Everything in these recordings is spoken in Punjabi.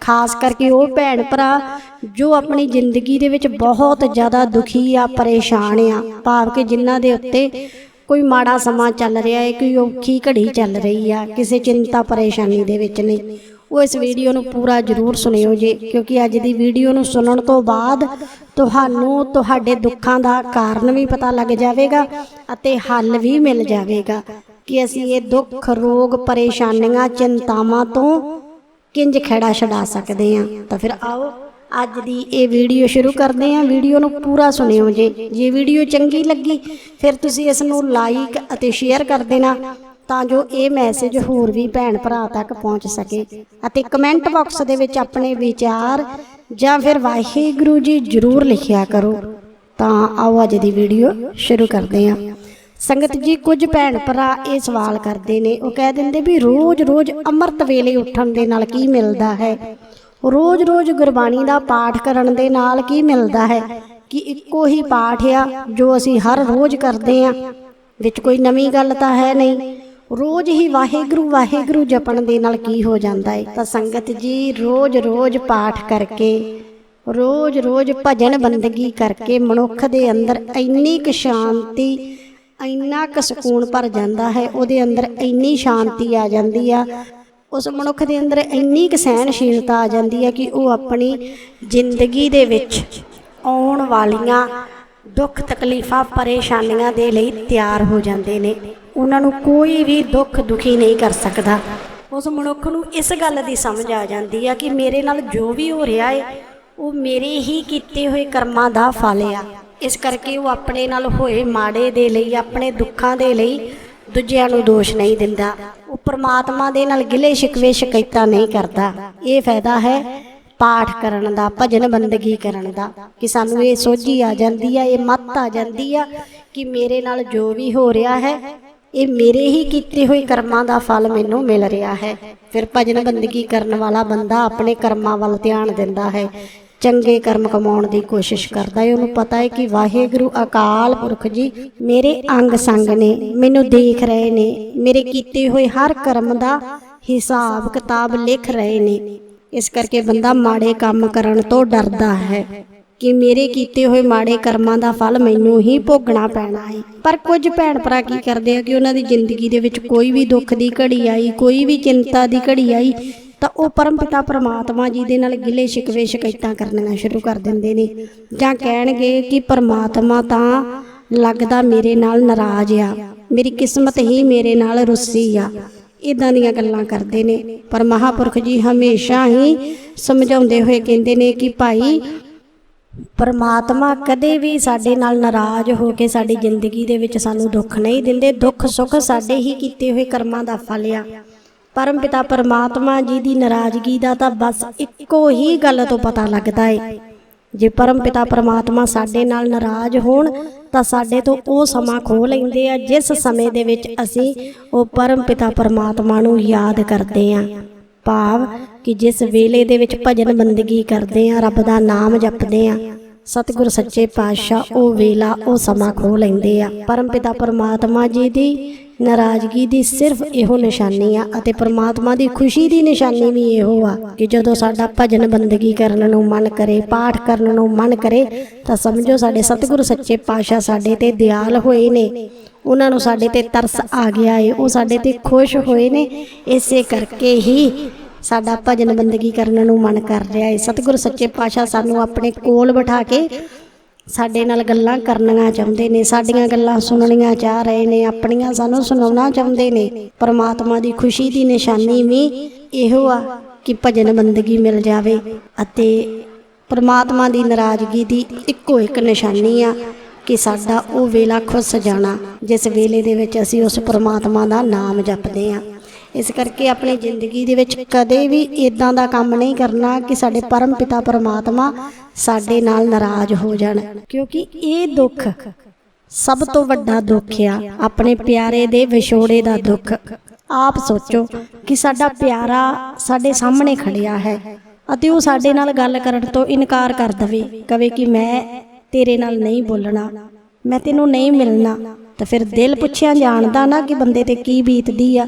ਖਾਸ ਕਰਕੇ ਉਹ ਭੈਣ ਭਰਾ ਜੋ ਆਪਣੀ ਜ਼ਿੰਦਗੀ ਦੇ ਵਿੱਚ ਬਹੁਤ ਜ਼ਿਆਦਾ ਦੁਖੀ ਆ, ਪਰੇਸ਼ਾਨ ਆ। ਭਾਵ ਕਿ ਜਿਨ੍ਹਾਂ ਦੇ ਉੱਤੇ ਕੋਈ ਮਾੜਾ ਸਮਾਂ ਚੱਲ ਰਿਹਾ ਹੈ, ਕੋਈ ਔਖੀ ਘੜੀ ਚੱਲ ਰਹੀ ਆ, ਕਿਸੇ ਚਿੰਤਾ ਪਰੇਸ਼ਾਨੀ ਦੇ ਵਿੱਚ ਨੇ ਉਹ ਇਸ ਵੀਡੀਓ ਨੂੰ ਪੂਰਾ ਜ਼ਰੂਰ ਸੁਣਿਓ ਜੀ, ਕਿਉਂਕਿ ਅੱਜ ਦੀ ਵੀਡੀਓ ਨੂੰ ਸੁਣਨ ਤੋਂ ਬਾਅਦ ਤੁਹਾਨੂੰ ਤੁਹਾਡੇ ਦੁੱਖਾਂ ਦਾ ਕਾਰਨ ਵੀ ਪਤਾ ਲੱਗ ਜਾਵੇਗਾ ਅਤੇ ਹੱਲ ਵੀ ਮਿਲ ਜਾਵੇਗਾ ਕਿ ਅਸੀਂ ਇਹ ਦੁੱਖ, ਰੋਗ, ਪਰੇਸ਼ਾਨੀਆਂ, ਚਿੰਤਾਵਾਂ ਤੋਂ ਕਿੰਜ ਖੜਾ ਛਡਾ ਸਕਦੇ ਆ? ਤਾਂ ਫਿਰ ਆਓ, ਅੱਜ ਦੀ ਇਹ ਵੀਡੀਓ ਸ਼ੁਰੂ ਕਰਦੇ ਆ। ਵੀਡੀਓ ਨੂੰ ਪੂਰਾ ਸੁਣਿਓ ਜੇ। ਜੇ ਵੀਡੀਓ ਚੰਗੀ ਲੱਗੀ, ਫਿਰ ਤੁਸੀਂ ਇਸ ਨੂੰ ਲਾਈਕ ਅਤੇ ਸ਼ੇਅਰ ਕਰ ਦੇਣਾ, ਤਾਂ ਜੋ ਇਹ ਮੈਸੇਜ ਹੋਰ ਵੀ ਭੈਣ ਭਰਾ ਤੱਕ ਪਹੁੰਚ ਸਕੇ। ਅਤੇ ਕਮੈਂਟ ਬਾਕਸ ਦੇ ਵਿੱਚ ਆਪਣੇ ਵਿਚਾਰ ਜਾਂ ਫਿਰ ਵਾਹਿਗੁਰੂ ਜੀ ਜ਼ਰੂਰ ਲਿਖਿਆ ਕਰੋ। ਤਾਂ ਆਓ ਅੱਜ ਦੀ ਵੀਡੀਓ ਸ਼ੁਰੂ ਕਰਦੇ ਹਾਂ ਸੰਗਤ ਜੀ, ਕੁਝ ਭੈਣ ਭਰਾ ਇਹ ਸਵਾਲ ਕਰਦੇ ਨੇ। ਉਹ ਕਹਿ ਦਿੰਦੇ ਵੀ ਰੋਜ਼-ਰੋਜ਼ ਅੰਮ੍ਰਿਤ ਵੇਲੇ ਉੱਠਣ ਦੇ ਨਾਲ ਕੀ ਮਿਲਦਾ ਹੈ? ਰੋਜ਼-ਰੋਜ਼ ਗੁਰਬਾਣੀ ਦਾ ਪਾਠ ਕਰਨ ਦੇ ਨਾਲ ਕੀ ਮਿਲਦਾ ਹੈ? ਕਿ ਇੱਕੋ ਹੀ ਪਾਠ ਆ ਜੋ ਅਸੀਂ ਹਰ ਰੋਜ਼ ਕਰਦੇ ਆ? ਵਿੱਚ ਕੋਈ ਨਵੀਂ ਗੱਲ ਤਾਂ ਹੈ ਨਹੀਂ। ਰੋਜ਼ ਹੀ ਵਾਹਿਗੁਰੂ ਵਾਹਿਗੁਰੂ ਜਪਣ ਦੇ ਨਾਲ ਕੀ ਹੋ ਜਾਂਦਾ ਹੈ ਤਾਂ ਸੰਗਤ ਜੀ, ਰੋਜ਼-ਰੋਜ਼ ਪਾਠ ਕਰਕੇ, ਰੋਜ਼-ਰੋਜ਼ ਭਜਨ ਬੰਦਗੀ ਕਰਕੇ ਮਨੁੱਖ ਦੇ ਅੰਦਰ ਇੰਨੀ ਕੁ ਸ਼ਾਂਤੀ ਇੰਨਾ ਕੁ ਸਕੂਨ ਭਰ ਜਾਂਦਾ ਹੈ, ਉਹਦੇ ਅੰਦਰ ਇੰਨੀ ਸ਼ਾਂਤੀ ਆ ਜਾਂਦੀ ਆ। ਉਸ ਮਨੁੱਖ ਦੇ ਅੰਦਰ ਇੰਨੀ ਕੁ ਸਹਿਣਸ਼ੀਲਤਾ ਆ ਜਾਂਦੀ ਹੈ ਕਿ ਉਹ ਆਪਣੀ ਜ਼ਿੰਦਗੀ ਦੇ ਵਿੱਚ ਆਉਣ ਵਾਲੀਆਂ ਦੁੱਖ ਤਕਲੀਫਾਂ, ਪਰੇਸ਼ਾਨੀਆਂ ਦੇ ਲਈ ਤਿਆਰ ਹੋ ਜਾਂਦੇ ਨੇ। ਉਹਨਾਂ ਨੂੰ ਕੋਈ ਵੀ ਦੁੱਖ ਦੁਖੀ ਨਹੀਂ ਕਰ ਸਕਦਾ। ਉਸ ਮਨੁੱਖ ਨੂੰ ਇਸ ਗੱਲ ਦੀ ਸਮਝ ਆ ਜਾਂਦੀ ਆ ਕਿ ਮੇਰੇ ਨਾਲ ਜੋ ਵੀ ਹੋ ਰਿਹਾ ਹੈ ਉਹ ਮੇਰੇ ਹੀ ਕੀਤੇ ਹੋਏ ਕਰਮਾਂ ਦਾ ਫਲ ਆ। ਇਸ ਕਰਕੇ ਉਹ ਆਪਣੇ ਨਾਲ ਹੋਏ ਮਾੜੇ ਦੇ ਲਈ, ਆਪਣੇ ਦੁੱਖਾਂ ਦੇ ਲਈ ਦੂਜਿਆਂ ਨੂੰ ਦੋਸ਼ ਨਹੀਂ ਦਿੰਦਾ। ਉਹ ਪ੍ਰਮਾਤਮਾ ਦੇ ਨਾਲ ਗਿਲੇ ਸ਼ਿਕਵੇ ਸ਼ਿਕਾਇਤਾਂ ਨਹੀਂ ਕਰਦਾ। ਇਹ ਫਾਇਦਾ ਹੈ ਪਾਠ ਕਰਨ ਦਾ, ਭਜਨ ਬੰਦਗੀ ਕਰਨ ਦਾ। ਕਿ ਸਾਨੂੰ ਇਹ ਸੋਝੀ ਆ ਜਾਂਦੀ ਆ, ਇਹ ਮੱਤ ਆ ਜਾਂਦੀ ਆ ਕਿ ਮੇਰੇ ਨਾਲ ਜੋ ਵੀ ਹੋ ਰਿਹਾ ਹੈ, ਇਹ ਮੇਰੇ ਹੀ ਕੀਤੇ ਹੋਏ ਕਰਮਾਂ ਦਾ ਫਲ ਮੈਨੂੰ ਮਿਲ ਰਿਹਾ ਹੈ। ਫਿਰ ਭਜਨ ਬੰਦਗੀ ਕਰਨ ਵਾਲਾ ਬੰਦਾ ਆਪਣੇ ਕਰਮਾਂ ਵੱਲ ਧਿਆਨ ਦਿੰਦਾ ਹੈ। ਚੰਗੇ ਕਰਮ ਕਮਾਉਣ ਦੀ ਕੋਸ਼ਿਸ਼ ਕਰਦਾ ਹੈ। ਉਹਨੂੰ ਪਤਾ ਹੈ ਕਿ ਵਾਹਿਗੁਰੂ ਅਕਾਲ ਪੁਰਖ ਜੀ ਮੇਰੇ ਅੰਗ ਸੰਗ ਨੇ, ਮੈਨੂੰ ਦੇਖ ਰਹੇ ਨੇ, ਮੇਰੇ ਕੀਤੇ ਹੋਏ ਹਰ ਕਰਮ ਦਾ ਹਿਸਾਬ ਕਿਤਾਬ ਲਿਖ ਰਹੇ ਨੇ। ਇਸ ਕਰਕੇ ਬੰਦਾ ਮਾੜੇ ਕੰਮ ਕਰਨ ਤੋਂ ਡਰਦਾ ਹੈ ਕਿ ਮੇਰੇ ਕੀਤੇ ਹੋਏ ਮਾੜੇ ਕਰਮਾਂ ਦਾ ਫਲ ਮੈਨੂੰ ਹੀ ਭੋਗਣਾ ਪੈਣਾ ਹੈ। ਪਰ ਕੁਝ ਭੈਣ ਭਰਾ ਕੀ ਕਰਦੇ ਆ ਕਿ ਉਹਨਾਂ ਦੀ ਜ਼ਿੰਦਗੀ ਦੇ ਵਿੱਚ ਕੋਈ ਵੀ ਦੁੱਖ ਦੀ ਘੜੀ ਆਈ, ਕੋਈ ਵੀ ਚਿੰਤਾ ਦੀ ਘੜੀ ਆਈ ਤਾਂ ਉਹ ਪਰਮਪਿਤਾ ਪਰਮਾਤਮਾ ਜੀ ਦੇ ਨਾਲ ਗਿਲੇ ਸ਼ਿਕਵੇ ਸ਼ਿਕਾਇਤਾਂ ਕਰਨੀਆਂ ਸ਼ੁਰੂ ਕਰ ਦਿੰਦੇ ਨੇ। ਜਾਂ ਕਹਿਣਗੇ ਕਿ ਪਰਮਾਤਮਾ ਤਾਂ ਲੱਗਦਾ ਮੇਰੇ ਨਾਲ ਨਾਰਾਜ਼ ਆ, ਮੇਰੀ ਕਿਸਮਤ ਹੀ ਮੇਰੇ ਨਾਲ ਰੁੱਸੀ ਆ। ਇਦਾਂ ਦੀਆਂ ਗੱਲਾਂ ਕਰਦੇ ਨੇ। ਪਰ ਮਹਾਪੁਰਖ ਜੀ ਹਮੇਸ਼ਾ ਹੀ ਸਮਝਾਉਂਦੇ ਹੋਏ ਕਹਿੰਦੇ ਨੇ ਕਿ ਭਾਈ, ਪਰਮਾਤਮਾ ਕਦੇ ਵੀ ਸਾਡੇ ਨਾਲ ਨਾਰਾਜ਼ ਹੋ ਕੇ ਸਾਡੀ ਜ਼ਿੰਦਗੀ ਦੇ ਵਿੱਚ ਸਾਨੂੰ ਦੁੱਖ ਨਹੀਂ ਦਿੰਦੇ। ਦੁੱਖ ਸੁੱਖ ਸਾਡੇ ਹੀ ਕੀਤੇ ਹੋਏ ਕਰਮਾਂ ਦਾ ਫਲ ਆ। ਪਰਮ ਪਿਤਾ ਪਰਮਾਤਮਾ ਜੀ ਦੀ ਨਾਰਾਜ਼ਗੀ ਦਾ ਤਾਂ ਬਸ ਇੱਕੋ ਹੀ ਗੱਲ ਤੋਂ ਪਤਾ ਲੱਗਦਾ ਏ। ਜੇ ਪਰਮ ਪਿਤਾ ਪਰਮਾਤਮਾ ਸਾਡੇ ਨਾਲ ਨਾਰਾਜ਼ ਹੋਣ, ਤਾਂ ਸਾਡੇ ਤੋਂ ਉਹ ਸਮਾਂ ਖੋ ਲੈਂਦੇ ਆ, ਜਿਸ ਸਮੇਂ ਦੇ ਵਿੱਚ ਅਸੀਂ ਉਹ ਪਰਮ ਪਿਤਾ ਪਰਮਾਤਮਾ ਨੂੰ ਯਾਦ ਕਰਦੇ ਆ। ਭਾਵ ਕਿ ਜਿਸ ਵੇਲੇ ਦੇ ਵਿੱਚ ਭਜਨ ਬੰਦਗੀ ਕਰਦੇ ਆ, ਰੱਬ ਦਾ ਨਾਮ ਜਪਦੇ ਆ, ਸਤਿਗੁਰ ਸੱਚੇ ਪਾਤਸ਼ਾਹ ਉਹ ਵੇਲਾ, ਉਹ ਸਮਾਂ ਖੋ ਲੈਂਦੇ ਆ। ਪਰਮ ਪਿਤਾ ਪਰਮਾਤਮਾ ਜੀ ਦੀ ਨਾਰਾਜ਼ਗੀ ਦੀ ਸਿਰਫ ਇਹੋ ਨਿਸ਼ਾਨੀ ਆ ਅਤੇ ਪਰਮਾਤਮਾ ਦੀ ਖੁਸ਼ੀ ਦੀ ਨਿਸ਼ਾਨੀ ਵੀ ਇਹੋ ਆ ਕਿ ਜਦੋਂ ਸਾਡਾ ਭਜਨ ਬੰਦਗੀ ਕਰਨ ਨੂੰ ਮਨ ਕਰੇ, ਪਾਠ ਕਰਨ ਨੂੰ ਮਨ ਕਰੇ, ਤਾਂ ਸਮਝੋ ਸਾਡੇ ਸਤਿਗੁਰੂ ਸੱਚੇ ਪਾਤਸ਼ਾਹ ਸਾਡੇ ਤੇ ਦਿਆਲ ਹੋਏ ਨੇ। ਉਹਨਾਂ ਨੂੰ ਸਾਡੇ ਤੇ ਤਰਸ ਆ ਗਿਆ ਏ, ਉਹ ਸਾਡੇ ਤੇ ਖੁਸ਼ ਹੋਏ ਨੇ। ਇਸੇ ਕਰਕੇ ਹੀ ਸਾਡਾ ਭਜਨ ਬੰਦਗੀ ਕਰਨ ਨੂੰ ਮਨ ਕਰ ਰਿਹਾ ਏ। ਸਤਿਗੁਰੂ ਸੱਚੇ ਪਾਤਸ਼ਾਹ ਸਾਨੂੰ ਆਪਣੇ ਕੋਲ ਬਿਠਾ ਕੇ ਸਾਡੇ ਨਾਲ ਗੱਲਾਂ ਕਰਨੀਆਂ ਚਾਹੁੰਦੇ ਨੇ, ਸਾਡੀਆਂ ਗੱਲਾਂ ਸੁਣਨੀਆਂ ਚਾਹ ਰਹੇ ਨੇ, ਆਪਣੀਆਂ ਸਾਨੂੰ ਸੁਣਾਉਣਾ ਚਾਹੁੰਦੇ ਨੇ। ਪਰਮਾਤਮਾ ਦੀ ਖੁਸ਼ੀ ਦੀ ਨਿਸ਼ਾਨੀ ਵੀ ਇਹੋ ਆ ਕਿ ਭਜਨ ਬੰਦਗੀ ਮਿਲ ਜਾਵੇ ਅਤੇ ਪਰਮਾਤਮਾ ਦੀ ਨਾਰਾਜ਼ਗੀ ਦੀ ਇੱਕੋ ਇੱਕ ਨਿਸ਼ਾਨੀ ਆ ਕਿ ਸਾਡਾ ਉਹ ਵੇਲਾ ਖੁੱਸ ਜਾਣਾ, ਜਿਸ ਵੇਲੇ ਦੇ ਵਿੱਚ ਅਸੀਂ ਉਸ ਪਰਮਾਤਮਾ ਦਾ ਨਾਮ ਜਪਦੇ ਆ। ਇਸ ਕਰਕੇ ਆਪਣੀ ਜ਼ਿੰਦਗੀ ਦੇ ਵਿੱਚ ਕਦੇ ਵੀ ਇਦਾਂ ਦਾ ਕੰਮ ਨਹੀਂ ਕਰਨਾ ਕਿ ਸਾਡੇ ਪਰਮ ਪਿਤਾ ਪਰਮਾਤਮਾ ਸਾਡੇ ਨਾਲ ਨਾਰਾਜ਼ ਹੋ ਜਾਣ। ਕਿਉਂਕਿ ਇਹ ਦੁੱਖ ਸਭ ਤੋਂ ਵੱਡਾ ਦੁੱਖ ਆ, ਆਪਣੇ ਪਿਆਰੇ ਦੇ ਵਿਛੋੜੇ ਦਾ ਦੁੱਖ। ਆਪ ਸੋਚੋ ਕਿ ਸਾਡਾ ਪਿਆਰਾ ਸਾਡੇ ਸਾਹਮਣੇ ਖੜਿਆ ਹੈ ਅਤੇ ਉਹ ਸਾਡੇ ਨਾਲ ਗੱਲ ਕਰਨ ਤੋਂ ਇਨਕਾਰ ਕਰ ਦਵੇ, ਕਵੇ ਕਿ ਮੈਂ ਤੇਰੇ ਨਾਲ ਨਹੀਂ ਬੋਲਣਾ, ਮੈਂ ਤੈਨੂੰ ਨਹੀਂ ਮਿਲਣਾ। ਤਾਂ ਫਿਰ ਦਿਲ ਪੁੱਛਿਆ ਜਾਣਦਾ ਨਾ ਕਿ ਬੰਦੇ ਤੇ ਕੀ ਬੀਤਦੀ ਆ।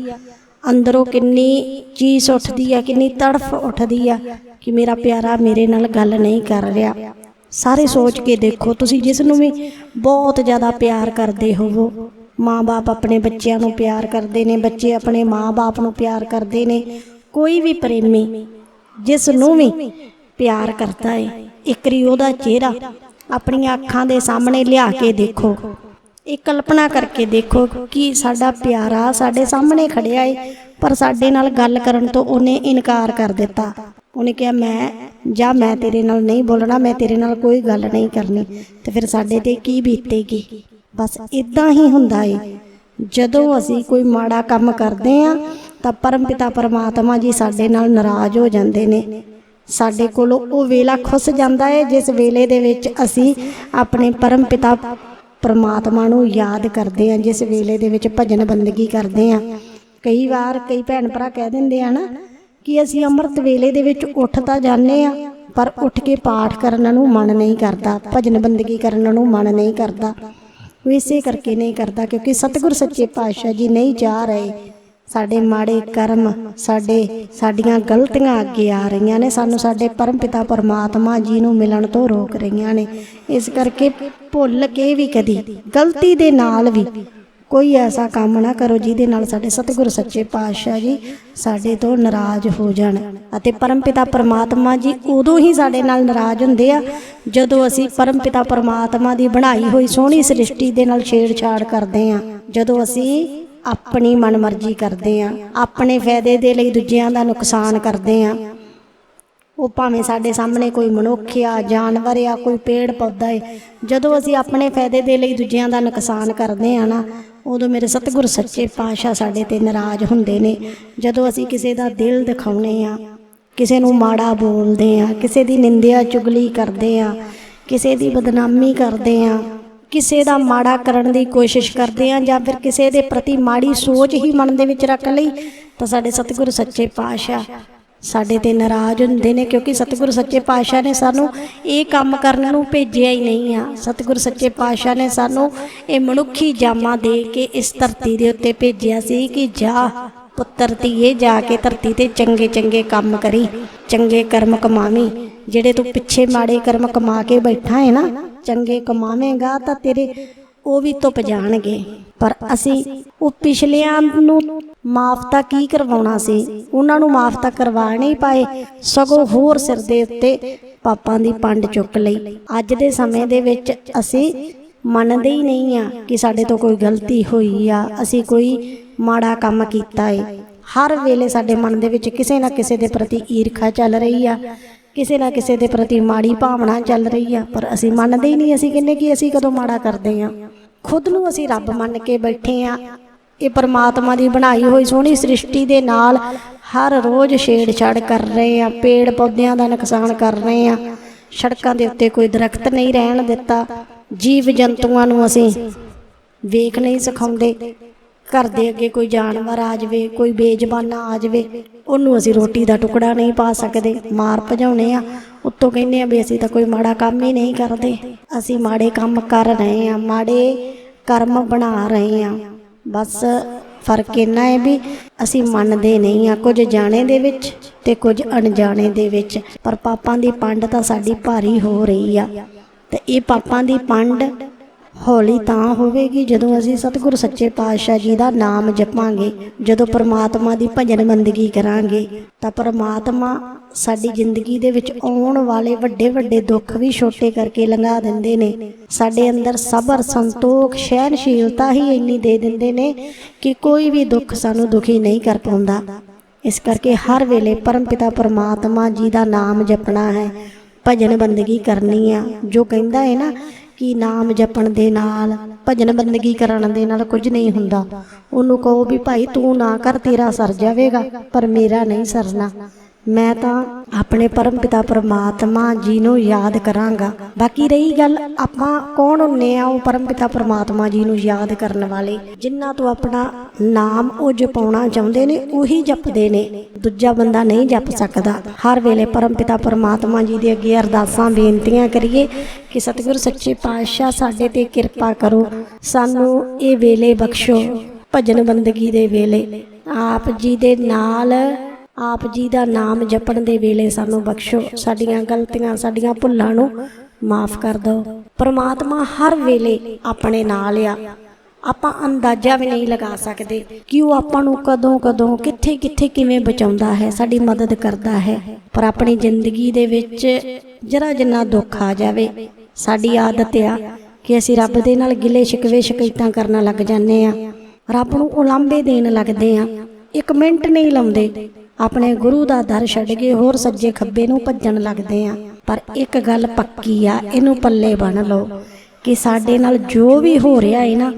ਅੰਦਰੋਂ ਕਿੰਨੀ ਚੀਜ਼ ਉੱਠਦੀ ਆ, ਕਿੰਨੀ ਤੜਫ ਉੱਠਦੀ ਆ ਕਿ ਮੇਰਾ ਪਿਆਰਾ ਮੇਰੇ ਨਾਲ ਗੱਲ ਨਹੀਂ ਕਰ ਰਿਹਾ। ਸਾਰੇ ਸੋਚ ਕੇ ਦੇਖੋ, ਤੁਸੀਂ ਜਿਸ ਨੂੰ ਵੀ ਬਹੁਤ ਜ਼ਿਆਦਾ ਪਿਆਰ ਕਰਦੇ ਹੋਵੋ। ਮਾਂ-ਬਾਪ ਆਪਣੇ ਬੱਚਿਆਂ ਨੂੰ ਪਿਆਰ ਕਰਦੇ ਨੇ, ਬੱਚੇ ਆਪਣੇ ਮਾਂ-ਬਾਪ ਨੂੰ ਪਿਆਰ ਕਰਦੇ ਨੇ। ਕੋਈ ਵੀ ਪ੍ਰੇਮੀ ਜਿਸ ਨੂੰ ਵੀ ਪਿਆਰ ਕਰਦਾ ਏ ਇੱਕਰੀ ਉਹਦਾ ਚਿਹਰਾ ਆਪਣੀਆਂ ਅੱਖਾਂ ਦੇ ਸਾਹਮਣੇ ਲਿਆ ਕੇ ਦੇਖੋ। ਇਹ ਕਲਪਨਾ ਕਰਕੇ ਦੇਖੋ ਕਿ ਸਾਡਾ ਪਿਆਰਾ ਸਾਡੇ ਸਾਹਮਣੇ ਖੜਿਆ ਏ, ਪਰ ਸਾਡੇ ਨਾਲ ਗੱਲ ਕਰਨ ਤੋਂ ਉਹਨੇ ਇਨਕਾਰ ਕਰ ਦਿੱਤਾ। ਉਹਨੇ ਕਿਹਾ, ਮੈਂ, ਜਾਂ ਮੈਂ ਤੇਰੇ ਨਾਲ ਨਹੀਂ ਬੋਲਣਾ, ਮੈਂ ਤੇਰੇ ਨਾਲ ਕੋਈ ਗੱਲ ਨਹੀਂ ਕਰਨੀ। ਤੇ ਫਿਰ ਸਾਡੇ ਤੇ ਕੀ ਬੀਤੇਗੀ? ਬਸ ਇਦਾਂ ਹੀ ਹੁੰਦਾ ਏ। ਜਦੋਂ ਅਸੀਂ ਕੋਈ ਮਾੜਾ ਕੰਮ ਕਰਦੇ ਆ, ਤਾਂ ਪਰਮਪਿਤਾ ਪਰਮਾਤਮਾ ਜੀ ਸਾਡੇ ਨਾਲ ਨਾਰਾਜ਼ ਹੋ ਜਾਂਦੇ ਨੇ। ਸਾਡੇ ਕੋਲੋਂ ਉਹ ਵੇਲਾ ਖੁੱਸ ਜਾਂਦਾ ਹੈ ਜਿਸ ਵੇਲੇ ਦੇ ਵਿੱਚ ਅਸੀਂ ਆਪਣੇ ਪਰਮ ਪਿਤਾ ਪਰਮਾਤਮਾ ਨੂੰ ਯਾਦ ਕਰਦੇ ਆ, ਜਿਸ ਵੇਲੇ ਦੇ ਵਿੱਚ ਭਜਨ ਬੰਦਗੀ ਕਰਦੇ ਆ। ਕਈ ਵਾਰ ਕਈ ਭੈਣ ਭਰਾ ਕਹਿ ਦਿੰਦੇ ਆ ਨਾ ਕਿ ਅਸੀਂ ਅੰਮ੍ਰਿਤ ਵੇਲੇ ਦੇ ਵਿੱਚ ਉੱਠ ਤਾਂ ਜਾਂਦੇ ਆ, ਪਰ ਉੱਠ ਕੇ ਪਾਠ ਕਰਨ ਨੂੰ ਮਨ ਨਹੀਂ ਕਰਦਾ, ਭਜਨ ਬੰਦਗੀ ਕਰਨ ਨੂੰ ਮਨ ਨਹੀਂ ਕਰਦਾ। ਉਹ ਇਸੇ ਕਰਕੇ ਨਹੀਂ ਕਰਦਾ, ਕਿਉਂਕਿ ਸਤਿਗੁਰ ਸੱਚੇ ਪਾਤਸ਼ਾਹ ਜੀ ਨਹੀਂ ਚਾਹ ਰਹੇ। ਸਾਡੇ ਮਾੜੇ ਕਰਮ, ਸਾਡੇ, ਸਾਡੀਆਂ ਗਲਤੀਆਂ ਅੱਗੇ ਆ ਰਹੀਆਂ ਨੇ, ਸਾਨੂੰ ਸਾਡੇ ਪਰਮਪਿਤਾ ਪਰਮਾਤਮਾ ਜੀ ਨੂੰ ਮਿਲਣ ਤੋਂ ਰੋਕ ਰਹੀਆਂ ਨੇ। ਇਸ ਕਰਕੇ ਭੁੱਲ ਕੇ ਵੀ ਕਦੀ, ਗਲਤੀ ਦੇ ਨਾਲ ਵੀ ਕੋਈ ਐਸਾ ਕੰਮ ਨਾ ਕਰੋ ਜਿਹਦੇ ਨਾਲ ਸਾਡੇ ਸਤਿਗੁਰ ਸੱਚੇ ਪਾਤਸ਼ਾਹ ਜੀ ਸਾਡੇ ਤੋਂ ਨਾਰਾਜ਼ ਹੋ ਜਾਣ ਅਤੇ ਪਰਮਪਿਤਾ ਪਰਮਾਤਮਾ ਜੀ ਉਦੋਂ ਹੀ ਸਾਡੇ ਨਾਲ ਨਾਰਾਜ਼ ਹੁੰਦੇ ਆ, ਜਦੋਂ ਅਸੀਂ ਪਰਮਪਿਤਾ ਪਰਮਾਤਮਾ ਦੀ ਬਣਾਈ ਹੋਈ ਸੋਹਣੀ ਸ੍ਰਿਸ਼ਟੀ ਦੇ ਨਾਲ ਛੇੜਛਾੜ ਕਰਦੇ ਆ, ਜਦੋਂ ਅਸੀਂ ਆਪਣੀ ਮਨਮਰਜ਼ੀ ਕਰਦੇ ਆ, ਆਪਣੇ ਫਾਇਦੇ ਦੇ ਲਈ ਦੂਜਿਆਂ ਦਾ ਨੁਕਸਾਨ ਕਰਦੇ ਆ। ਉਹ ਭਾਵੇਂ ਸਾਡੇ ਸਾਹਮਣੇ ਕੋਈ ਮਨੁੱਖ ਆ, ਜਾਨਵਰ ਆ, ਕੋਈ ਪੇੜ ਪੌਦਾ ਏ, ਜਦੋਂ ਅਸੀਂ ਆਪਣੇ ਫਾਇਦੇ ਦੇ ਲਈ ਦੂਜਿਆਂ ਦਾ ਨੁਕਸਾਨ ਕਰਦੇ ਆ ਨਾ, ਉਦੋਂ ਮੇਰੇ ਸਤਿਗੁਰ ਸੱਚੇ ਪਾਤਸ਼ਾਹ ਸਾਡੇ ਤੇ ਨਾਰਾਜ਼ ਹੁੰਦੇ ਨੇ। ਜਦੋਂ ਅਸੀਂ ਕਿਸੇ ਦਾ ਦਿਲ ਦਿਖਾਉਨੇ ਆ, ਕਿਸੇ ਨੂੰ ਮਾੜਾ ਬੋਲਦੇ ਆ, ਕਿਸੇ ਦੀ ਨਿੰਦਿਆ ਚੁਗਲੀ ਕਰਦੇ ਆ, ਕਿਸੇ ਦੀ ਬਦਨਾਮੀ ਕਰਦੇ ਆ ਕਿਸੇ ਦਾ ਮਾੜਾ ਕਰਨ ਦੀ ਕੋਸ਼ਿਸ਼ ਕਰਦੇ ਆ ਜਾਂ ਫਿਰ ਕਿਸੇ ਦੇ ਪ੍ਰਤੀ ਮਾੜੀ ਸੋਚ ਹੀ ਮਨ ਦੇ ਵਿੱਚ ਰੱਖ ਲਈ, ਤਾਂ ਸਾਡੇ ਸਤਿਗੁਰੂ ਸੱਚੇ ਪਾਤਸ਼ਾਹ ਸਾਡੇ ਤੇ ਨਾਰਾਜ਼ ਹੁੰਦੇ ਨੇ ਕਿਉਂਕਿ ਸਤਿਗੁਰੂ ਸੱਚੇ ਪਾਤਸ਼ਾਹ ਨੇ ਸਾਨੂੰ ਇਹ ਕੰਮ ਕਰਨ ਨੂੰ ਭੇਜਿਆ ਹੀ ਨਹੀਂ ਆ। ਸਤਿਗੁਰੂ ਸੱਚੇ ਪਾਤਸ਼ਾਹ ਨੇ ਸਾਨੂੰ ਇਹ ਮਨੁੱਖੀ ਜਾਮਾ ਦੇ ਕੇ ਇਸ ਧਰਤੀ ਦੇ ਉੱਤੇ ਭੇਜਿਆ ਸੀ ਕਿ ਜਾ ਪੁੱਤਰ ਧੀਏ, ਜਾ ਕੇ ਧਰਤੀ ਤੇ ਚੰਗੇ ਚੰਗੇ ਕੰਮ ਕਰੀ, ਚੰਗੇ ਕਰਮ ਕਮਾਵੀਂ। ਜਿਹੜੇ ਤੂੰ ਪਿੱਛੇ ਮਾੜੇ ਕਰਮ ਕਮਾ ਕੇ ਬੈਠਾ ਹੈ ਨਾ, ਚੰਗੇ ਕਮਾਵੇਂਗਾ ਤਾਂ ਤੇਰੇ ਉਹ ਵੀ ਧੁੱਪ ਜਾਣਗੇ। ਪਰ ਅਸੀਂ ਉਹ ਪਿਛਲਿਆਂ ਨੂੰ ਮਾਫ ਤਾਂ ਕੀ ਕਰਵਾਉਣਾ ਸੀ? ਉਹਨਾਂ ਨੂੰ ਮਾਫ ਤਾਂ ਕਰਵਾ ਨਹੀਂ ਪਾਏ। ਸਗੋਂ ਹੋਰ ਸਿਰ ਦੇ ਉੱਤੇ ਪਾਪਾਂ ਦੀ ਪੰਡ ਚੁੱਕ ਲਈ। ਅੱਜ ਦੇ ਸਮੇਂ ਦੇ ਵਿੱਚ ਅਸੀਂ ਮੰਨਦੇ ਹੀ ਨਹੀਂ ਆ ਕਿ ਸਾਡੇ ਤੋਂ ਕੋਈ ਗਲਤੀ ਹੋਈ ਆ। ਅਸੀਂ ਕੋਈ ਮਾੜਾ ਕੰਮ ਕੀਤਾ ਏ। ਹਰ ਵੇਲੇ ਸਾਡੇ ਮਨ ਦੇ ਵਿੱਚ ਕਿਸੇ ਨਾ ਕਿਸੇ ਦੇ ਪ੍ਰਤੀ ਈਰਖਾ ਚੱਲ ਰਹੀ ਆ। ਕਿਸੇ ਨਾ ਕਿਸੇ ਦੇ ਪ੍ਰਤੀ ਮਾੜੀ ਭਾਵਨਾ ਚੱਲ ਰਹੀ ਆ, ਪਰ ਅਸੀਂ ਮੰਨਦੇ ਹੀ ਨਹੀਂ, ਅਸੀਂ ਕਹਿੰਦੇ ਕਿ ਅਸੀਂ ਕਦੋਂ ਮਾੜਾ ਕਰਦੇ ਆ ਖੁਦ ਨੂੰ ਅਸੀਂ ਰੱਬ ਮੰਨ ਕੇ ਬੈਠੇ ਆ ਇਹ ਪਰਮਾਤਮਾ ਦੀ ਬਣਾਈ ਹੋਈ ਸੋਹਣੀ ਸ੍ਰਿਸ਼ਟੀ ਦੇ ਨਾਲ ਹਰ ਰੋਜ਼ ਛੇੜਛਾੜ ਕਰ ਰਹੇ ਆ ਪੇੜ ਪੌਦਿਆਂ ਦਾ ਨੁਕਸਾਨ ਕਰ ਰਹੇ ਆ ਸੜਕਾਂ ਦੇ ਉੱਤੇ ਕੋਈ ਦਰਖਤ ਨਹੀਂ ਰਹਿਣ ਦਿੱਤਾ। ਜੀਵ ਜੰਤੂਆਂ ਨੂੰ ਅਸੀਂ ਵੇਖ ਨਹੀਂ ਸਿਖਾਉਂਦੇ। ਘਰ ਦੇ ਅੱਗੇ ਕੋਈ ਜਾਨਵਰ ਆ ਜਾਵੇ, ਕੋਈ ਬੇਜ਼ਬਾਨਾ ਆ ਜਾਵੇ ਉਹਨੂੰ ਅਸੀਂ ਰੋਟੀ ਦਾ ਟੁਕੜਾ ਨਹੀਂ ਪਾ ਸਕਦੇ, ਮਾਰ ਭਜਾਉਣੇ ਆ। ਉੱਤੋਂ ਕਹਿੰਦੇ ਆ ਵੀ ਅਸੀਂ ਤਾਂ ਕੋਈ ਮਾੜਾ ਕੰਮ ਹੀ ਨਹੀਂ ਕਰਦੇ। ਅਸੀਂ ਮਾੜੇ ਕੰਮ ਕਰ ਰਹੇ ਆ, ਮਾੜੇ ਕਰਮ ਬਣਾ ਰਹੇ ਆ। ਬਸ ਫ਼ਰਕ ਇੰਨਾ ਹੈ ਵੀ ਅਸੀਂ ਮੰਨਦੇ ਨਹੀਂ ਆ ਕੁਝ ਜਾਣੇ ਦੇ ਵਿੱਚ ਤੇ ਕੁਝ ਅਣਜਾਣੇ ਦੇ ਵਿੱਚ। ਪਰ ਪਾਪਾਂ ਦੀ ਪੰਡ ਤਾਂ ਸਾਡੀ ਭਾਰੀ ਹੋ ਰਹੀ ਆ। ਤੇ ਇਹ ਪਾਪਾਂ ਦੀ ਪੰਡ ਹੌਲੀ ਤਾਂ ਹੋਵੇਗੀ ਜਦੋਂ ਅਸੀਂ ਸਤਿਗੁਰ ਸੱਚੇ ਪਾਤਸ਼ਾਹ ਜੀ ਦਾ ਨਾਮ ਜਪਾਂਗੇ। ਜਦੋਂ ਪਰਮਾਤਮਾ ਦੀ ਭਜਨ ਬੰਦਗੀ ਕਰਾਂਗੇ, ਤਾਂ ਪਰਮਾਤਮਾ ਸਾਡੀ ਜ਼ਿੰਦਗੀ ਦੇ ਵਿੱਚ ਆਉਣ ਵਾਲੇ ਵੱਡੇ ਵੱਡੇ ਦੁੱਖ ਵੀ ਛੋਟੇ ਕਰਕੇ ਲੰਘਾ ਦਿੰਦੇ ਨੇ। ਸਾਡੇ ਅੰਦਰ ਸਬਰ, ਸੰਤੋਖ ਸਹਿਨਸ਼ੀਲਤਾ ਹੀ ਇੰਨੀ ਦੇ ਦਿੰਦੇ ਨੇ ਕਿ ਕੋਈ ਵੀ ਦੁੱਖ ਸਾਨੂੰ ਦੁਖੀ ਨਹੀਂ ਕਰ ਪਾਉਂਦਾ। ਇਸ ਕਰਕੇ ਹਰ ਵੇਲੇ ਪਰਮਪਿਤਾ ਪਰਮਾਤਮਾ ਜੀ ਦਾ ਨਾਮ ਜਪਣਾ ਹੈ। ਭਜਨ ਬੰਦਗੀ ਕਰਨੀ ਆ। ਜੋ ਕਹਿੰਦਾ ਹੈ ਨਾ ਕਿ ਨਾਮ ਜਪਣ ਦੇ ਨਾਲ, ਭਜਨ ਬੰਦਗੀ ਕਰਨ ਦੇ ਨਾਲ ਕੁਝ ਨਹੀਂ ਹੁੰਦਾ। ਉਹਨੂੰ ਕਹੋ ਵੀ ਭਾਈ ਤੂੰ ਨਾ ਕਰ, ਤੇਰਾ ਸਰ ਜਾਵੇਗਾ, ਪਰ ਮੇਰਾ ਨਹੀਂ ਸਰਨਾ। ਮੈਂ ਤਾਂ ਆਪਣੇ ਪਰਮ ਪਿਤਾ ਪਰਮਾਤਮਾ ਜੀ ਨੂੰ ਯਾਦ ਕਰਾਂਗਾ। ਬਾਕੀ ਰਹੀ ਗੱਲ, ਆਪਾਂ ਕੌਣ ਹੁੰਨੇ ਆ ਉਹ ਪਰਮ ਪਿਤਾ ਪਰਮਾਤਮਾ ਜੀ ਨੂੰ ਯਾਦ ਕਰਨ ਵਾਲੇ? ਜਿਨ੍ਹਾਂ ਤੋਂ ਆਪਣਾ ਨਾਮ ਉਹ ਜਪਾਉਣਾ ਚਾਹੁੰਦੇ ਨੇ, ਉਹੀ ਜਪਦੇ ਨੇ। ਦੂਜਾ ਬੰਦਾ ਨਹੀਂ ਜਪ ਸਕਦਾ। ਹਰ ਵੇਲੇ ਪਰਮ ਪਿਤਾ ਪਰਮਾਤਮਾ ਜੀ ਦੇ ਅੱਗੇ ਅਰਦਾਸਾਂ, ਬੇਨਤੀਆਂ ਕਰੀਏ ਕਿ ਸਤਿਗੁਰ ਸੱਚੇ ਪਾਤਸ਼ਾਹ ਸਾਡੇ ਤੇ ਕਿਰਪਾ ਕਰੋ। ਸਾਨੂੰ ਇਹ ਵੇਲੇ ਬਖਸ਼ੋ, ਭਜਨ ਬੰਦਗੀ ਦੇ ਵੇਲੇ। ਆਪ ਜੀ ਦੇ ਨਾਲ ਆਪ ਜੀ ਦਾ ਨਾਮ ਜਪਣ ਦੇ ਵੇਲੇ ਸਾਨੂੰ ਬਖਸ਼ੋ, ਸਾਡੀਆਂ ਗਲਤੀਆਂ, ਸਾਡੀਆਂ ਭੁੱਲਾਂ ਨੂੰ ਮਾਫ ਕਰ ਦਿਓ ਪਰਮਾਤਮਾ ਹਰ ਵੇਲੇ ਆਪਣੇ ਨਾਲ ਆ। ਆਪਾਂ ਅੰਦਾਜ਼ਾ ਵੀ ਨਹੀਂ ਲਗਾ ਸਕਦੇ ਕਿ ਉਹ ਆਪਾਂ ਨੂੰ ਕਦੋਂ ਕਦੋਂ, ਕਿੱਥੇ ਕਿੱਥੇ ਕਿਵੇਂ ਬਚਾਉਂਦਾ ਹੈ, ਸਾਡੀ ਮਦਦ ਕਰਦਾ ਹੈ। ਪਰ ਆਪਣੀ ਜ਼ਿੰਦਗੀ ਦੇ ਵਿੱਚ ਜਰਾ ਜਿੰਨਾ ਦੁੱਖ ਆ ਜਾਵੇ, ਸਾਡੀ ਆਦਤ ਆ ਕਿ ਅਸੀਂ ਰੱਬ ਦੇ ਨਾਲ ਗਿਲੇ ਸ਼ਿਕਵੇ ਸ਼ਿਕਾਇਤਾਂ ਕਰਨ ਲੱਗ ਜਾਂਦੇ ਆ। ਰੱਬ ਨੂੰ ਉਲਾਂਭੇ ਦੇਣ ਲੱਗਦੇ ਆ। ਇੱਕ ਮਿੰਟ ਨਹੀਂ ਲਾਉਂਦੇ। ਆਪਣੇ ਗੁਰੂ ਦਾ ਦਰ ਛੱਡ ਕੇ ਹੋਰ ਸੱਜੇ ਖੱਬੇ ਨੂੰ ਭੱਜਣ ਲੱਗਦੇ ਆ। ਪਰ ਇੱਕ ਗੱਲ ਪੱਕੀ ਆ, ਇਹਨੂੰ ਪੱਲੇ ਬੰਨ ਲਓ ਕਿ ਸਾਡੇ ਨਾਲ ਜੋ ਵੀ ਹੋ ਰਿਹਾ ਹੈ ਨਾ,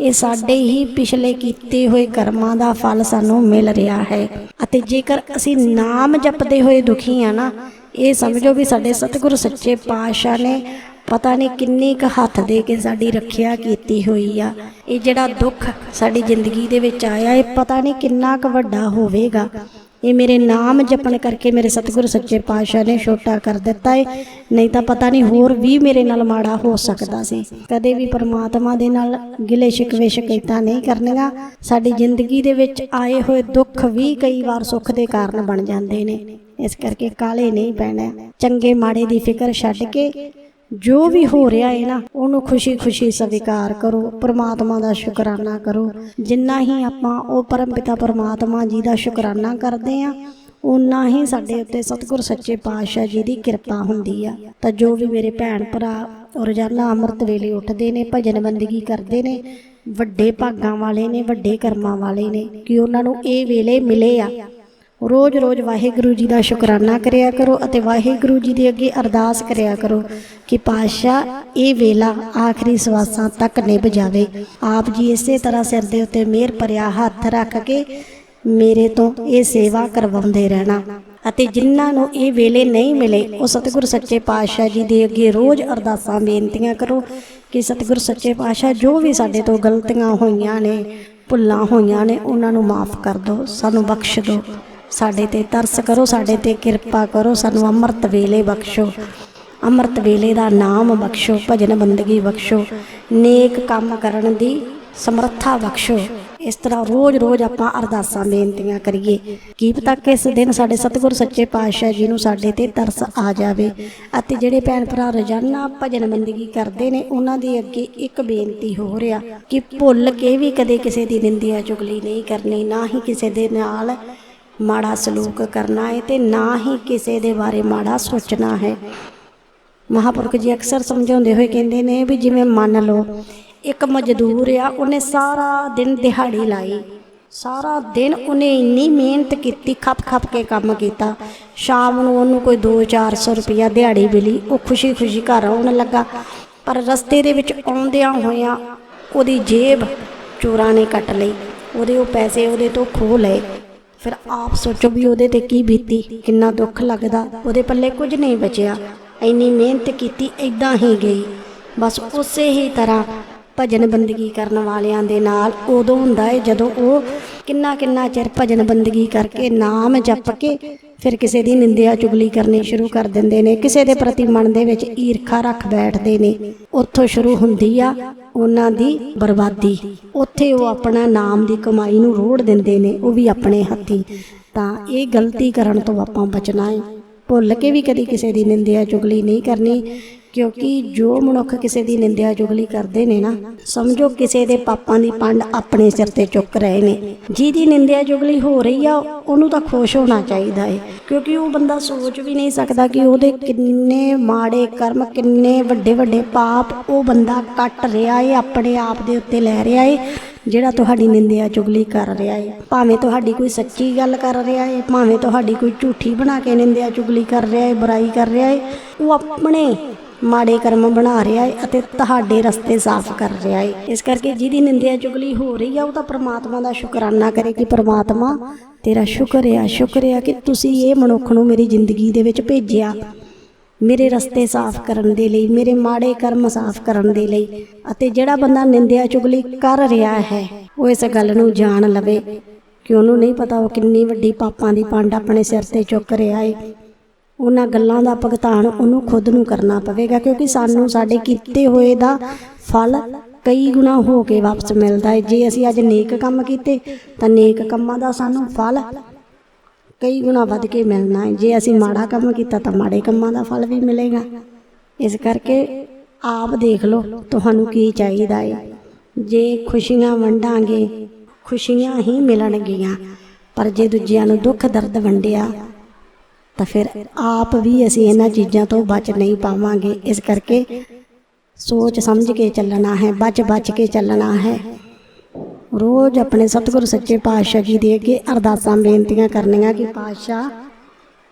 ਇਹ ਸਾਡੇ ਹੀ ਪਿਛਲੇ ਕੀਤੇ ਹੋਏ ਕਰਮਾਂ ਦਾ ਫਲ ਸਾਨੂੰ ਮਿਲ ਰਿਹਾ ਹੈ। ਅਤੇ ਜੇਕਰ ਅਸੀਂ ਨਾਮ ਜਪਦੇ ਹੋਏ ਦੁਖੀ ਆ ਨਾ, ਇਹ ਸਮਝੋ ਵੀ ਸਾਡੇ ਸਤਿਗੁਰੂ ਸੱਚੇ ਪਾਤਸ਼ਾਹ ਨੇ ਪਤਾ ਨਹੀਂ ਕਿੰਨੀ ਕੁ ਹੱਥ ਦੇ ਕੇ ਸਾਡੀ ਰੱਖਿਆ ਕੀਤੀ ਹੋਈ ਆ। ਇਹ ਜਿਹੜਾ ਦੁੱਖ ਸਾਡੀ ਜ਼ਿੰਦਗੀ ਦੇ ਵਿੱਚ ਆਇਆ, ਇਹ ਪਤਾ ਨਹੀਂ ਕਿੰਨਾ ਕੁ ਵੱਡਾ ਹੋਵੇਗਾ। ਇਹ ਮੇਰੇ ਨਾਮ ਜਪਣ ਕਰਕੇ ਮੇਰੇ ਸਤਿਗੁਰੂ ਸੱਚੇ ਪਾਤਸ਼ਾਹ ਨੇ ਛੋਟਾ ਕਰ ਦਿੱਤਾ ਏ। ਨਹੀਂ ਤਾਂ ਪਤਾ ਨਹੀਂ ਹੋਰ ਵੀ ਮੇਰੇ ਨਾਲ ਮਾੜਾ ਹੋ ਸਕਦਾ ਸੀ। ਕਦੇ ਵੀ ਪਰਮਾਤਮਾ ਦੇ ਨਾਲ ਗਿਲੇ ਸ਼ਿਕਵੇ ਸ਼ਿਕਾਇਤਾਂ ਨਹੀਂ ਕਰਨੀਆਂ। ਸਾਡੀ ਜ਼ਿੰਦਗੀ ਦੇ ਵਿੱਚ ਆਏ ਹੋਏ ਦੁੱਖ ਵੀ ਕਈ ਵਾਰ ਸੁੱਖ ਦੇ ਕਾਰਨ ਬਣ ਜਾਂਦੇ ਨੇ। ਇਸ ਕਰਕੇ ਕਾਲੇ ਨਹੀਂ ਪੈਣਾ। ਚੰਗੇ ਮਾੜੇ ਦੀ ਫਿਕਰ ਛੱਡ ਕੇ ਜੋ ਵੀ ਹੋ ਰਿਹਾ ਹੈ ਨਾ ਉਹਨੂੰ ਖੁਸ਼ੀ-ਖੁਸ਼ੀ ਸਵੀਕਾਰ ਕਰੋ ਪ੍ਰਮਾਤਮਾ ਦਾ ਸ਼ੁਕਰਾਨਾ ਕਰੋ। ਜਿੰਨਾ ਹੀ ਆਪਾਂ ਉਹ ਪਰਮਪਿਤਾ ਪ੍ਰਮਾਤਮਾ ਜੀ ਦਾ ਸ਼ੁਕਰਾਨਾ ਕਰਦੇ ਆ ਉਨਾ ਹੀ ਸਾਡੇ ਉੱਤੇ ਸਤਿਗੁਰ ਸੱਚੇ ਪਾਤਸ਼ਾਹ ਜੀ ਦੀ ਕਿਰਪਾ ਹੁੰਦੀ ਆ। ਤਾਂ ਜੋ ਵੀ ਮੇਰੇ ਭੈਣ ਭਰਾ ਰੋਜ਼ਾਨਾ ਅੰਮ੍ਰਿਤ ਵੇਲੇ ਉੱਠਦੇ ਨੇ ਭਜਨ ਬੰਦਗੀ ਕਰਦੇ ਨੇ ਵੱਡੇ ਭਾਗਾਂ ਵਾਲੇ ਨੇ ਵੱਡੇ ਕਰਮਾਂ ਵਾਲੇ ਨੇ ਕਿ ਉਹਨਾਂ ਨੂੰ ਇਹ ਵੇਲੇ ਮਿਲੇ ਆ ਰੋਜ਼-ਰੋਜ਼ ਵਾਹਿਗੁਰੂ ਜੀ ਦਾ ਸ਼ੁਕਰਾਨਾ ਕਰਿਆ ਕਰੋ ਅਤੇ ਵਾਹਿਗੁਰੂ ਜੀ ਦੇ ਅੱਗੇ ਅਰਦਾਸ ਕਰਿਆ ਕਰੋ ਕਿ ਪਾਤਸ਼ਾਹ ਇਹ ਵੇਲਾ ਆਖਰੀ ਸਵਾਸਾਂ ਤੱਕ ਨਿਭ ਜਾਵੇ। ਆਪ ਜੀ ਇਸੇ ਤਰ੍ਹਾਂ ਸਿਰ ਦੇ ਉੱਤੇ ਮਿਹਰ ਭਰਿਆ ਹੱਥ ਰੱਖ ਕੇ ਮੇਰੇ ਤੋਂ ਇਹ ਸੇਵਾ ਕਰਵਾਉਂਦੇ ਰਹਿਣਾ। ਅਤੇ ਜਿਨ੍ਹਾਂ ਨੂੰ ਇਹ ਵੇਲੇ ਨਹੀਂ ਮਿਲੇ, ਉਹ ਸਤਿਗੁਰ ਸੱਚੇ ਪਾਤਸ਼ਾਹ ਜੀ ਦੇ ਅੱਗੇ ਰੋਜ਼ ਅਰਦਾਸਾਂ ਬੇਨਤੀਆਂ ਕਰੋ ਕਿ ਸਤਿਗੁਰ ਸੱਚੇ ਪਾਤਸ਼ਾਹ ਜੋ ਵੀ ਸਾਡੇ ਤੋਂ ਗਲਤੀਆਂ ਹੋਈਆਂ ਨੇ, ਭੁੱਲਾਂ ਹੋਈਆਂ ਨੇ, ਉਹਨਾਂ ਨੂੰ ਮਾਫ ਕਰ ਦਿਓ, ਸਾਨੂੰ ਬਖਸ਼ ਦਿਓ। ਸਾਡੇ ਤੇ ਤਰਸ ਕਰੋ, ਸਾਡੇ ਤੇ ਕਿਰਪਾ ਕਰੋ, ਸਾਨੂੰ ਅੰਮ੍ਰਿਤ ਵੇਲੇ ਬਖਸ਼ੋ। ਅੰਮ੍ਰਿਤ ਵੇਲੇ ਦਾ ਨਾਮ ਬਖਸ਼ੋ, ਭਜਨ ਬੰਦਗੀ ਬਖਸ਼ੋ, ਨੇਕ ਕੰਮ ਕਰਨ ਦੀ ਸਮਰੱਥਾ ਬਖਸ਼ੋ। ਇਸ ਤਰ੍ਹਾਂ ਰੋਜ਼-ਰੋਜ਼ ਆਪਾਂ ਅਰਦਾਸਾਂ ਬੇਨਤੀਆਂ ਕਰੀਏ। ਕੀ ਪਤਾ ਕਿਸ ਦਿਨ ਸਾਡੇ ਸਤਿਗੁਰ ਸੱਚੇ ਪਾਤਸ਼ਾਹ ਜੀ ਨੂੰ ਸਾਡੇ ਤੇ ਤਰਸ ਆ ਜਾਵੇ ਅਤੇ ਜਿਹੜੇ ਭੈਣ ਭਰਾ ਰੋਜ਼ਾਨਾ ਭਜਨ ਬੰਦਗੀ ਕਰਦੇ ਨੇ, ਉਹਨਾਂ ਦੇ ਅੱਗੇ ਇੱਕ ਬੇਨਤੀ ਹੋ ਰਿਹਾ ਕਿ ਭੁੱਲ ਕੇ ਵੀ ਕਦੇ ਕਿਸੇ ਦੀ ਨਿੰਦਿਆ ਚੁਗਲੀ ਨਹੀਂ ਕਰਨੀ, ਨਾ ਹੀ ਕਿਸੇ ਦੇ ਨਾਲ ਮਾੜਾ ਸਲੂਕ ਕਰਨਾ ਹੈ ਤੇ ਨਾ ਹੀ ਕਿਸੇ ਦੇ ਬਾਰੇ ਮਾੜਾ ਸੋਚਣਾ ਹੈ। ਮਹਾਪੁਰਖ ਜੀ ਅਕਸਰ ਸਮਝਾਉਂਦੇ ਹੋਏ ਕਹਿੰਦੇ ਨੇ ਵੀ ਜਿਵੇਂ ਮੰਨ ਲਓ, ਇੱਕ ਮਜ਼ਦੂਰ ਆ, ਉਹਨੇ ਸਾਰਾ ਦਿਨ ਦਿਹਾੜੀ ਲਾਈ। ਸਾਰਾ ਦਿਨ ਉਹਨੇ ਇੰਨੀ ਮਿਹਨਤ ਕੀਤੀ, ਖੱਪ ਖੱਪ ਕੇ ਕੰਮ ਕੀਤਾ। ਸ਼ਾਮ ਨੂੰ ਉਹਨੂੰ ਕੋਈ 2-400 ਰੁਪਇਆ ਦਿਹਾੜੀ ਮਿਲੀ, ਉਹ ਖੁਸ਼ੀ-ਖੁਸ਼ੀ ਘਰ ਆਉਣ ਲੱਗਾ। ਪਰ ਰਸਤੇ ਦੇ ਵਿੱਚ ਆਉਂਦਿਆਂ ਹੋਇਆਂ ਉਹਦੀ ਜੇਬ ਚੋਰਾਂ ਨੇ ਕੱਟ ਲਈ। ਉਹਦੇ ਉਹ ਪੈਸੇ ਉਹਦੇ ਤੋਂ ਖੋਹ ਲਏ। ਫਿਰ ਆਪ ਸੋਚੋ ਵੀ ਉਹਦੇ ਤੇ ਕੀ ਬੀਤੀ, ਕਿੰਨਾ ਦੁੱਖ ਲੱਗਦਾ, ਉਹਦੇ ਪੱਲੇ ਕੁਝ ਨਹੀਂ ਬਚਿਆ। ਇੰਨੀ ਮਿਹਨਤ ਕੀਤੀ ਇਦਾਂ ਹੀ ਗਈ। ਬਸ ਉਸੇ ਹੀ ਤਰ੍ਹਾਂ ਭਜਨ ਬੰਦਗੀ ਕਰਨ ਵਾਲਿਆਂ ਦੇ ਨਾਲ ਉਦੋਂ ਹੁੰਦਾ ਹੈ ਜਦੋਂ ਉਹ ਕਿੰਨਾ ਕਿੰਨਾ ਚਿਰ ਭਜਨ ਬੰਦਗੀ ਕਰਕੇ ਨਾਮ ਜਪ ਕੇ ਫਿਰ ਕਿਸੇ ਦੀ ਨਿੰਦਿਆ ਚੁਗਲੀ ਕਰਨੀ ਸ਼ੁਰੂ ਕਰ ਦਿੰਦੇ ਨੇ, ਕਿਸੇ ਦੇ ਪ੍ਰਤੀ ਮਨ ਦੇ ਵਿੱਚ ਈਰਖਾ ਰੱਖ ਬੈਠਦੇ ਨੇ। ਉੱਥੋਂ ਸ਼ੁਰੂ ਹੁੰਦੀ ਆ ਉਹਨਾਂ ਦੀ ਬਰਬਾਦੀ। ਉੱਥੇ ਉਹ ਆਪਣਾ ਨਾਮ ਦੀ ਕਮਾਈ ਨੂੰ ਰੋੜ ਦਿੰਦੇ ਨੇ, ਉਹ ਵੀ ਆਪਣੇ ਹੱਥੀ। ਤਾਂ ਇਹ ਗਲਤੀ ਕਰਨ ਤੋਂ ਆਪਾਂ ਬਚਣਾ ਹੈ ਭੁੱਲ ਕੇ ਵੀ ਕਦੀ ਕਿਸੇ ਦੀ ਨਿੰਦਿਆ ਚੁਗਲੀ ਨਹੀਂ ਕਰਨੀ। ਕਿਉਂਕਿ ਜੋ ਮਨੁੱਖ ਕਿਸੇ ਦੀ ਨਿੰਦਿਆ ਚੁਗਲੀ ਕਰਦੇ ਨੇ ਨਾ, ਸਮਝੋ ਕਿਸੇ ਦੇ ਪਾਪਾਂ ਦੀ ਪੰਡ ਆਪਣੇ ਸਿਰ ਤੇ ਚੁੱਕ ਰਹੇ ਨੇ। ਜਿਹਦੀ ਨਿੰਦਿਆ ਚੁਗਲੀ ਹੋ ਰਹੀ ਆ, ਉਹਨੂੰ ਤਾਂ ਖੁਸ਼ ਹੋਣਾ ਚਾਹੀਦਾ ਹੈ ਕਿਉਂਕਿ ਉਹ ਬੰਦਾ ਸੋਚ ਵੀ ਨਹੀਂ ਸਕਦਾ ਕਿ ਉਹਦੇ ਕਿੰਨੇ ਮਾੜੇ ਕਰਮ, ਕਿੰਨੇ ਵੱਡੇ ਵੱਡੇ ਪਾਪ ਉਹ ਬੰਦਾ ਕੱਟ ਰਿਹਾ ਏ, ਆਪਣੇ ਆਪ ਦੇ ਉੱਤੇ ਲੈ ਰਿਹਾ ਏ, ਜਿਹੜਾ ਤੁਹਾਡੀ ਨਿੰਦਿਆ ਚੁਗਲੀ ਕਰ ਰਿਹਾ ਹੈ ਭਾਵੇਂ ਤੁਹਾਡੀ ਕੋਈ ਸੱਚੀ ਗੱਲ ਕਰ ਰਿਹਾ ਹੈ ਭਾਵੇਂ ਤੁਹਾਡੀ ਕੋਈ ਝੂਠੀ ਬਣਾ ਕੇ ਨਿੰਦਿਆ ਚੁਗਲੀ ਕਰ ਰਿਹਾ ਹੈ ਬੁਰਾਈ ਕਰ ਰਿਹਾ ਏ, ਉਹ ਆਪਣੇ ਮਾੜੇ ਕਰਮ ਬਣਾ ਰਿਹਾ ਹੈ ਅਤੇ ਤੁਹਾਡੇ ਰਸਤੇ ਸਾਫ਼ ਕਰ ਰਿਹਾ ਹੈ ਇਸ ਕਰਕੇ ਜਿਹਦੀ ਨਿੰਦਿਆ ਚੁਗਲੀ ਹੋ ਰਹੀ ਆ, ਉਹ ਤਾਂ ਪ੍ਰਮਾਤਮਾ ਦਾ ਸ਼ੁਕਰਾਨਾ ਕਰੇ ਕਿ ਪ੍ਰਮਾਤਮਾ, ਤੇਰਾ ਸ਼ੁਕਰ ਆ ਸ਼ੁਕਰ ਆ ਕਿ ਤੁਸੀਂ ਇਹ ਮਨੁੱਖ ਨੂੰ ਮੇਰੀ ਜ਼ਿੰਦਗੀ ਦੇ ਵਿੱਚ ਭੇਜਿਆ। ਮੇਰੇ ਰਸਤੇ ਸਾਫ਼ ਕਰਨ ਦੇ ਲਈ, ਮੇਰੇ ਮਾੜੇ ਕਰਮ ਸਾਫ਼ ਕਰਨ ਦੇ ਲਈ ਅਤੇ ਜਿਹੜਾ ਬੰਦਾ ਨਿੰਦਿਆ ਚੁਗਲੀ ਕਰ ਰਿਹਾ ਹੈ, ਉਹ ਇਸ ਗੱਲ ਨੂੰ ਜਾਣ ਲਵੇ ਕਿ ਉਹਨੂੰ ਨਹੀਂ ਪਤਾ ਉਹ ਕਿੰਨੀ ਵੱਡੀ ਪਾਪਾਂ ਦੀ ਪੰਡ ਆਪਣੇ ਸਿਰ ਤੇ ਚੁੱਕ ਰਿਹਾ ਹੈ ਉਹਨਾਂ ਗੱਲਾਂ ਦਾ ਭੁਗਤਾਨ ਉਹਨੂੰ ਖੁਦ ਨੂੰ ਕਰਨਾ ਪਵੇਗਾ, ਕਿਉਂਕਿ ਸਾਨੂੰ ਸਾਡੇ ਕੀਤੇ ਹੋਏ ਦਾ ਫਲ ਕਈ ਗੁਣਾ ਹੋ ਕੇ ਵਾਪਸ ਮਿਲਦਾ ਹੈ। ਜੇ ਅਸੀਂ ਅੱਜ ਨੇਕ ਕੰਮ ਕੀਤੇ, ਤਾਂ ਨੇਕ ਕੰਮਾਂ ਦਾ ਸਾਨੂੰ ਫਲ ਕਈ ਗੁਣਾ ਵੱਧ ਕੇ ਮਿਲਣਾ ਹੈ। ਜੇ ਅਸੀਂ ਮਾੜਾ ਕੰਮ ਕੀਤਾ, ਤਾਂ ਮਾੜੇ ਕੰਮਾਂ ਦਾ ਫਲ ਵੀ ਮਿਲੇਗਾ। ਇਸ ਕਰਕੇ ਆਪ ਦੇਖ ਲਓ ਤੁਹਾਨੂੰ ਕੀ ਚਾਹੀਦਾ ਹੈ। ਜੇ ਖੁਸ਼ੀਆਂ ਵੰਡਾਂਗੇ, ਖੁਸ਼ੀਆਂ ਹੀ ਮਿਲਣਗੀਆਂ, ਪਰ ਜੇ ਦੂਜਿਆਂ ਨੂੰ ਦੁੱਖ ਦਰਦ ਵੰਡਿਆ ਤਾਂ ਫਿਰ ਆਪ ਵੀ ਅਸੀਂ ਇਹਨਾਂ ਚੀਜ਼ਾਂ ਤੋਂ ਬਚ ਨਹੀਂ ਪਾਵਾਂਗੇ। ਇਸ ਕਰਕੇ ਸੋਚ ਸਮਝ ਕੇ ਚੱਲਣਾ ਹੈ, ਬਚ ਬਚ ਕੇ ਚੱਲਣਾ ਹੈ। ਰੋਜ਼ ਆਪਣੇ ਸਤਿਗੁਰੂ ਸੱਚੇ ਪਾਤਸ਼ਾਹ ਜੀ ਦੇ ਅੱਗੇ ਅਰਦਾਸਾਂ, ਬੇਨਤੀਆਂ ਕਰਨੀਆਂ ਕਿ ਪਾਤਸ਼ਾਹ,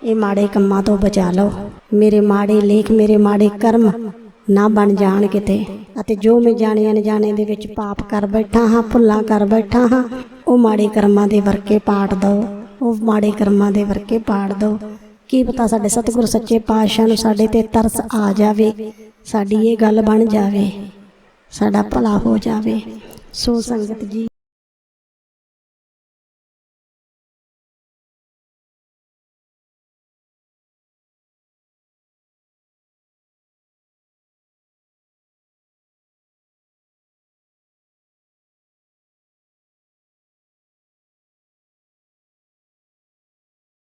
ਇਹ ਮਾੜੇ ਕੰਮਾਂ ਤੋਂ ਬਚਾ ਲਓ। ਮੇਰੇ ਮਾੜੇ ਲੇਖ, ਮੇਰੇ ਮਾੜੇ ਕਰਮ ਨਾ ਬਣ ਜਾਣ ਕਿਤੇ। ਅਤੇ ਜੋ ਮੈਂ ਜਾਣੇ ਅਣਜਾਣੇ ਦੇ ਵਿੱਚ ਪਾਪ ਕਰ ਬੈਠਾ ਹਾਂ, ਭੁੱਲਾਂ ਕਰ ਬੈਠਾ ਹਾਂ, ਉਹ ਮਾੜੇ ਕਰਮਾਂ ਦੇ ਵਰਕੇ ਪਾੜ ਦਿਓ ਉਹ ਮਾੜੇ ਕਰਮਾਂ ਦੇ ਵਰਕੇ ਪਾੜ ਦਿਓ ਕੀ ਪਤਾ ਸਾਡੇ ਸਤਿਗੁਰ ਸੱਚੇ ਪਾਤਸ਼ਾਹ ਨੂੰ ਸਾਡੇ ਤੇ ਤਰਸ ਆ ਜਾਵੇ? ਸਾਡੀ ਇਹ ਗੱਲ ਬਣ ਜਾਵੇ, ਸਾਡਾ ਭਲਾ ਹੋ ਜਾਵੇ। ਸੋ ਸੰਗਤ ਜੀ